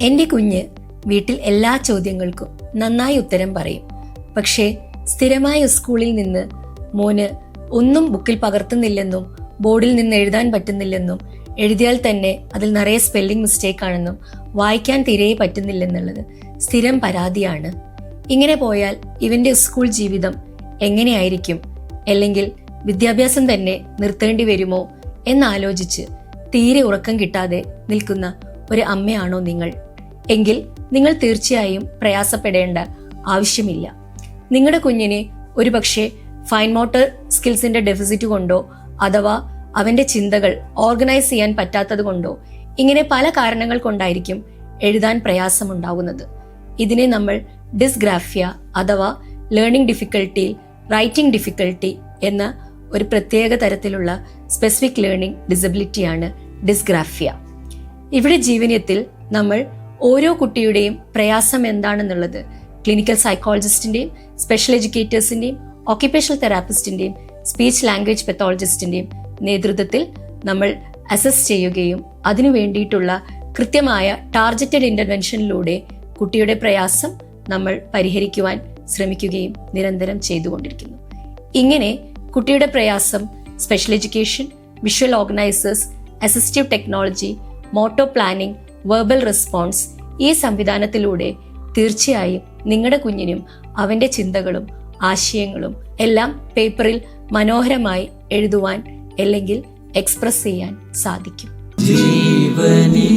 എന്റെ കുഞ്ഞ് വീട്ടിൽ എല്ലാ ചോദ്യങ്ങൾക്കും നന്നായി ഉത്തരം പറയും. പക്ഷേ സ്ഥിരമായ സ്കൂളിൽ നിന്ന് മോന് ഒന്നും ബുക്കിൽ പകർത്തുന്നില്ലെന്നും ബോർഡിൽ നിന്ന് എഴുതാൻ പറ്റുന്നില്ലെന്നും എഴുതിയാൽ തന്നെ അതിൽ നിറയെ സ്പെല്ലിംഗ് മിസ്റ്റേക്ക് ആണെന്നും വായിക്കാൻ തീരെ പറ്റുന്നില്ലെന്നുള്ളത് സ്ഥിരം പരാതിയാണ്. ഇങ്ങനെ പോയാൽ ഇവന്റെ സ്കൂൾ ജീവിതം എങ്ങനെയായിരിക്കും? അല്ലെങ്കിൽ വിദ്യാഭ്യാസം തന്നെ നിർത്തേണ്ടി വരുമോ? എന്നാലോചിച്ച് തീരെ ഉറക്കം കിട്ടാതെ നിൽക്കുന്ന ഒരു അമ്മയാണോ നിങ്ങൾ? എങ്കിൽ നിങ്ങൾ തീർച്ചയായും പ്രയാസപ്പെടേണ്ട ആവശ്യമില്ല. നിങ്ങളുടെ കുഞ്ഞിനെ ഒരുപക്ഷെ ഫൈൻ മോട്ടർ സ്കിൽസിന്റെ ഡെഫിസിറ്റ് കൊണ്ടോ അഥവാ അവന്റെ ചിന്തകൾ ഓർഗനൈസ് ചെയ്യാൻ പറ്റാത്തത് കൊണ്ടോ ഇങ്ങനെ പല കാരണങ്ങൾ കൊണ്ടായിരിക്കും എഴുതാൻ പ്രയാസമുണ്ടാകുന്നത്. ഇതിനെ നമ്മൾ ഡിസ്ഗ്രാഫിയ അഥവാ ലേണിംഗ് ഡിഫിക്കൽട്ടി റൈറ്റിംഗ് ഡിഫിക്കൽട്ടി എന്ന ഒരു പ്രത്യേക തരത്തിലുള്ള സ്പെസിഫിക് ലേണിംഗ് ഡിസബിലിറ്റിയാണ് ഡിസ്ഗ്രാഫിയ ഇവിടെ ജീവനത്തിൽ നമ്മൾ ഓരോ കുട്ടിയുടെയും പ്രയാസം എന്താണെന്നുള്ളത് ക്ലിനിക്കൽ സൈക്കോളജിസ്റ്റിന്റെയും സ്പെഷ്യൽ എഡ്യൂക്കേറ്റേഴ്സിന്റെയും ഓക്യുപേഷണൽ തെറാപ്പിസ്റ്റിന്റെയും സ്പീച്ച് ലാംഗ്വേജ് പെത്തോളജിസ്റ്റിന്റെയും നേതൃത്വത്തിൽ നമ്മൾ അസസ് ചെയ്യുകയും അതിനു വേണ്ടിയിട്ടുള്ള കൃത്യമായ ടാർജറ്റഡ് ഇന്റർവെൻഷനിലൂടെ കുട്ടിയുടെ പ്രയാസം നമ്മൾ പരിഹരിക്കുവാൻ ശ്രമിക്കുകയും നിരന്തരം ചെയ്തുകൊണ്ടിരിക്കുന്നു. ഇങ്ങനെ കുട്ടിയുടെ പ്രയാസം special education visual organisers assistive technology motor planning verbal response ഈ സംവിധാനത്തിലൂടെ തീർച്ചയായും നിങ്ങളുടെ കുഞ്ഞിനും അവന്റെ ചിന്തകളും ആശയങ്ങളും എല്ലാം പേപ്പറിൽ മനോഹരമായി എഴുതുവാൻ അല്ലെങ്കിൽ എക്സ്പ്രസ് ചെയ്യാൻ സാധിക്കും. ജീവനിയും